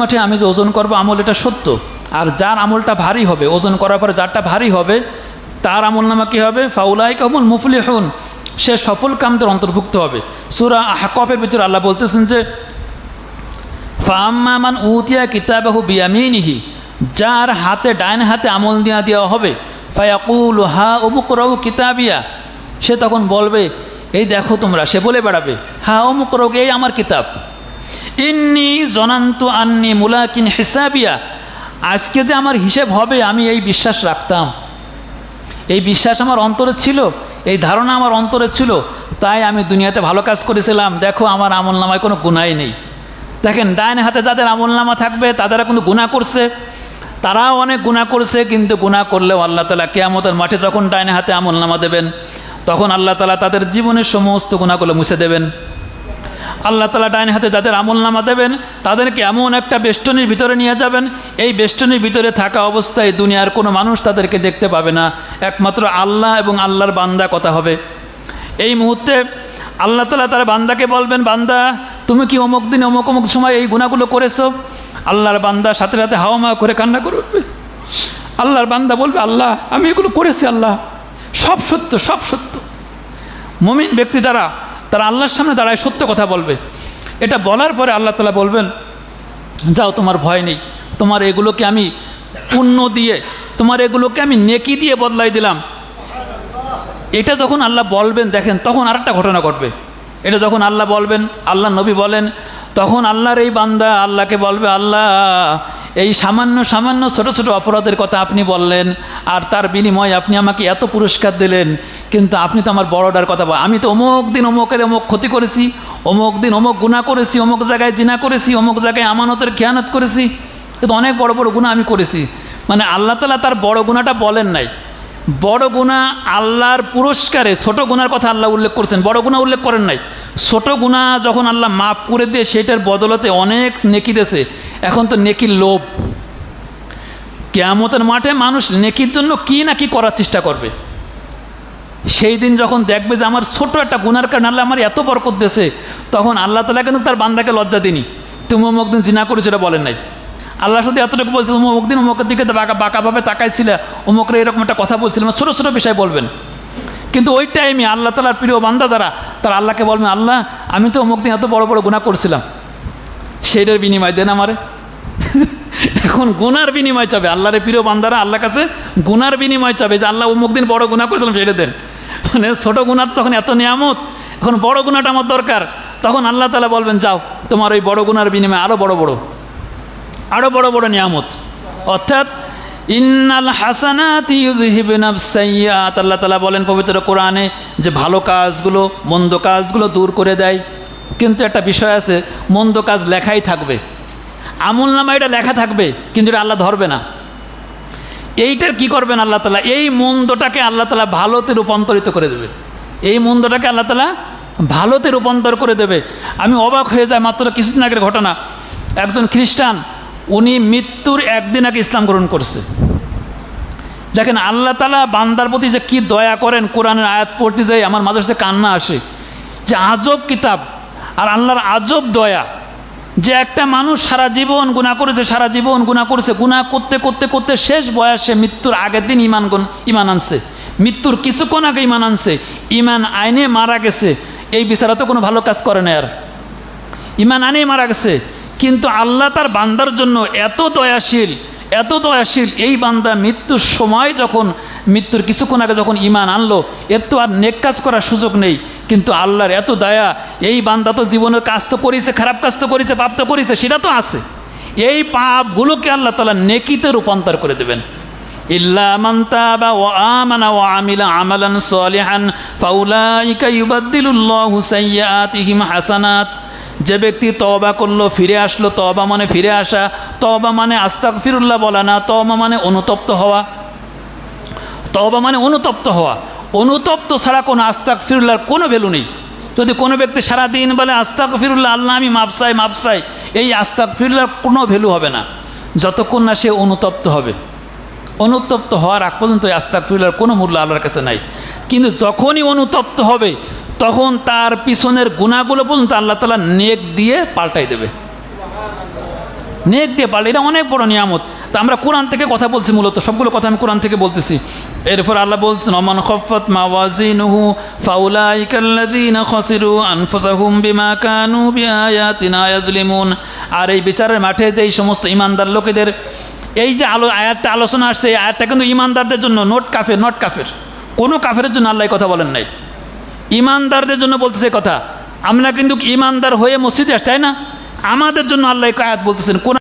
মাঠে আমি যে ওজন করব, আমল এটা সত্য। আর যার আমলটা ভারী হবে, ওজন করার পরে যারটা ভারী হবে, তার আমল নামা কী হবে? ফাউলাই কামুল মুফলি হন সে সফল কামদের অন্তর্ভুক্ত হবে। সুরা হাকফের ভিতরে আল্লাহ বলতেছেন যে ফাম্মান উতিয়া কিতাবাহু বিয়ামিনিহি। যার হাতে ডাইন হাতে আমল দিয়া দেওয়া হবে, ফায়াকুল হা অমুক রহু কিতাবিয়া। সে তখন বলবে, এই দেখো তোমরা, সে বলে বেড়াবে, হা, অমুক রোগ, এই আমার কিতাব। ইন্নি জনান্ত আন্নি মুলাকিন হিসাবিয়া, আজকে যে আমার হিসেব হবে, আমি এই বিশ্বাস রাখতাম। এই বিশ্বাস আমার অন্তরে ছিল, এই ধারণা আমার অন্তরে ছিল, তাই আমি দুনিয়াতে ভালো কাজ করেছিলাম। দেখো, আমার আমল নামায় কোনো গুণাই নেই। দেখেন, ডাইন হাতে যাদের আমল নামা থাকবে, তাদের কিন্তু গুণা করছে। তারাও অনেক গুণা করছে, কিন্তু গুণা করলেও আল্লাহ তালা কেয়ামতের মাঠে যখন ডাইনে হাতে আমল নামা দেবেন তখন আল্লাহ তালা তাদের জীবনের সমস্ত গুণাগুলো মুছে দেবেন। আল্লাহ তালা ডাইন হাতে যাদের আমল নামা দেবেন, তাদেরকে এমন একটা বেষ্টনীর ভিতরে নিয়ে যাবেন। এই বেষ্টনীর ভিতরে থাকা অবস্থায় দুনিয়ার কোনো মানুষ তাদেরকে দেখতে পাবে না। একমাত্র আল্লাহ এবং আল্লাহর বান্দা কথা হবে। এই মুহূর্তে আল্লাহ তালা তার বান্দাকে বলবেন, বান্দা, তুমি কি অমুক দিন অমুক অমুক সময় এই গুণাগুলো করেছ? আল্লাহর বান্দা সাথে সাথে হাওয়া করে কান্না করে উঠবে। আল্লাহর বান্দা বলবে, আল্লাহ, আমি এগুলো করেছি, আল্লাহ। সব সত্য সব সত্য। মমিন ব্যক্তি যারা, তারা আল্লাহর সামনে দাঁড়ায় সত্য কথা বলবে। এটা বলার পরে আল্লাহ তালা বলবেন, যাও, তোমার ভয় নেই। তোমার এগুলোকে আমি পুণ্য দিয়ে, তোমার এগুলোকে আমি নেকি দিয়ে বদলাই দিলাম। এটা যখন আল্লাহ বলবেন, দেখেন, তখন আরেকটা ঘটনা ঘটবে। এটা যখন আল্লাহ বলবেন আল্লাহ নবী বলেন, তখন আল্লাহর এই বান্দা আল্লাহকে বলবে, আল্লাহ, এই সামান্য সামান্য ছোট ছোট অপরাধের কথা আপনি বললেন, আর তার বিনিময়ে আপনি আমাকে এত পুরস্কার দিলেন কিন্তু আপনি তো আমার বড়টার কথা বল আমি তো অমুক দিন অমুকের অমুক ক্ষতি করেছি, অমুক দিন অমুক গুণা করেছি, অমুক জায়গায় জিনা করেছি, অমুক জায়গায় আমানতের খেয়ানত করেছি। কিন্তু অনেক বড় বড় গুণা আমি করেছি। মানে আল্লাহ তালা তার বড় গুণাটা বলেন নাই। বড় গুণা আল্লাহর পুরস্কারে, ছোট গুণার কথা আল্লাহ উল্লেখ করছেন। বড় গুণা উল্লেখ করেন নাই। ছোট গুণা যখন আল্লাহ মাফ করে দিয়ে সেটার বদলতে অনেক নেকি দেশে এখন তো নেকির লোভ। কেয়ামতের মাঠে মানুষ নেকির জন্য কি না কি করার চেষ্টা করবে? সেই দিন যখন দেখবে যে আমার ছোট একটা গুনার কারণে আল্লাহ আমার এত বরকত দেছে তখন আল্লাহ তালা কিন্তু তার বান্দাকে লজ্জা দিনি তুমি অমুক দিন জিনা করে সেটা বলেন নাই। আল্লাহ শুধু এতটুকু বলছে অমুক দিন অমুকের দিকে বাঁকা, বাঁকাভাবে তাকাইছিলে অমুকরে এরকম একটা কথা বলছিল বলছিলাম ছোটো ছোটো বিষয় বলবেন। কিন্তু ওই টাইমে আল্লাহ তালার প্রিয় বান্দা যারা, তারা আল্লাহকে বলবেন আল্লাহ, আমি তো অমুক দিন এত বড় বড় গুণা করছিলাম। সেইটার বিনিময় দেন আমারে। এখন গুনার বিনিময় চাবে। আল্লাহরের প্রিয় বান্দারা আল্লাহ কাছে গুনার বিনিময় চাবে যে, আল্লাহ অমুক দিন বড় গুণা করেছিলাম সেটা দেন। মানে ছোটো গুণার তখন এত নিয়ামত, এখন বড় গুণাটা আমার দরকার। তখন আল্লাহ তালা বলবেন, যাও, তোমার ওই বড় গুণার বিনিময়ে আরও বড় বড় আরও বড় বড় নিয়ামত। অর্থাৎ, ইন্নাল হাসানাত ইউজহিবিনাব সাইয়াত আল্লাহ তালা বলেন পবিত্র কোরআনে যে, ভালো কাজগুলো, মন্দ কাজগুলো দূর করে দেয়। কিন্তু একটা বিষয় আছে, মন্দ কাজ লেখাই থাকবে। আমল নামা এটা লেখা থাকবে, কিন্তু এটা আল্লাহ ধরবে না। এইটার কি করবেন আল্লাহ তালা? এই মন্দটাকে আল্লাহ তালা ভালোতে রূপান্তরিত করে দেবে। এই মন্দটাকে আল্লাহ তালা ভালোতে রূপান্তর করে দেবে। আমি অবাক হয়ে যায় মাত্র কিছুদিন আগের ঘটনা। একজন খ্রিস্টান, উনি মৃত্যুর একদিন আগে ইসলাম গ্রহণ করছে। দেখেন, আল্লাহ তালা বান্দার প্রতি যে কী দয়া করেন, কোরআনের আয়াত পড়তে যাই, আমার মাঝে কান্না আসে যে আজব কিতাব, আর আল্লাহর আজব দয়া। যে একটা মানুষ সারা জীবন গুণা করেছে, সারা জীবন গুণা করেছে গুণা করতে করতে করতে শেষ বয়সে মৃত্যুর আগের দিন ইমান ইমান আনছে। মৃত্যুর কিছুক্ষণ আগে ইমান আনছে। ইমান আইনে মারা গেছে। এই বিচারা তো কোনো ভালো কাজ করে না আর ইমান আনেই মারা গেছে। কিন্তু আল্লাহ তার বান্দার জন্য এত দয়াশীল এত দয়াশীল, এই বান্দা মৃত্যুর সময় যখন, মৃত্যুর কিছুক্ষণ আগে যখন ইমান আনলো, এর তো আর নেক কাজ করার সুযোগ নেই। কিন্তু আল্লাহর এত দয়া এই বান্দা তো জীবনের কাজ তো করেছে, খারাপ কাজ তো করেছে, পাপ তো করেছে, সেটা তো আছে। এই পাপগুলোকে আল্লাহ তালা নেকিতে রূপান্তর করে দেবেন। তাবা হাসানাত। যে ব্যক্তি তওবা করল, ফিরে আসলো, তওবা মানে ফিরে আসা, তওবা মানে আস্তাক ফিরুল্লাহ বলা না, তওবা মানে অনুতপ্ত হওয়া। তবা মানে অনুতপ্ত হওয়া। অনুতপ্ত ছাড়া কোনো আস্তাক ফিরুল্লাহর কোনো ভ্যালু নেই। যদি কোনো ব্যক্তি সারা দিন বলে আস্তাক ফিরুল্লাহ আল্লাহ, আমি মাপসাই মাপসাই এই আস্তাক ফিরুল্লাহর কোনো ভ্যালু হবে না। যতক্ষণ না সে অনুতপ্ত হবে। অনুতপ্ত হওয়ার আগ পর্যন্ত আস্তাক ফিরলার কোনো মূল্য আল্লাহর কাছে নাই। কিন্তু যখনই অনুতপ্ত হবে, তখন তার পিছনের গুণাগুলো পর্যন্ত আল্লাহ তালা নেক দিয়ে পাল্টাই দেবে। নেক দিয়ে পাল্টে এটা অনেক বড় নিয়ামত। তা আমরা কোরআন থেকে কথা বলছি মূলত, সবগুলো কথা আমি কোরআন থেকে বলতেছি। এরপর আল্লাহ বলছেন অমান খফত মাওয়াজিনুহু ফাউলাইকাল্লাযীনা খাসিরু আনফুসাহুম বিমা কানু বিআয়াতিনা আর এই বিচারের মাঠে যে এই সমস্ত ইমানদার লোকেদের, এই যে আলো, আয়াতটা আলোচনা আসছে, এই আয়াতটা কিন্তু ইমানদারদের জন্য নোট কাফের, নট কাফের। কোনো কাফের জন্য আল্লাহ কথা বলেন নাই। ইমানদারদের জন্য বলতেছে কথা। আমরা কিন্তু ইমানদার হয়ে মসজিদে আসছি তাই না? আমাদের জন্য আল্লাহ আয়াত বলতেছেন কোন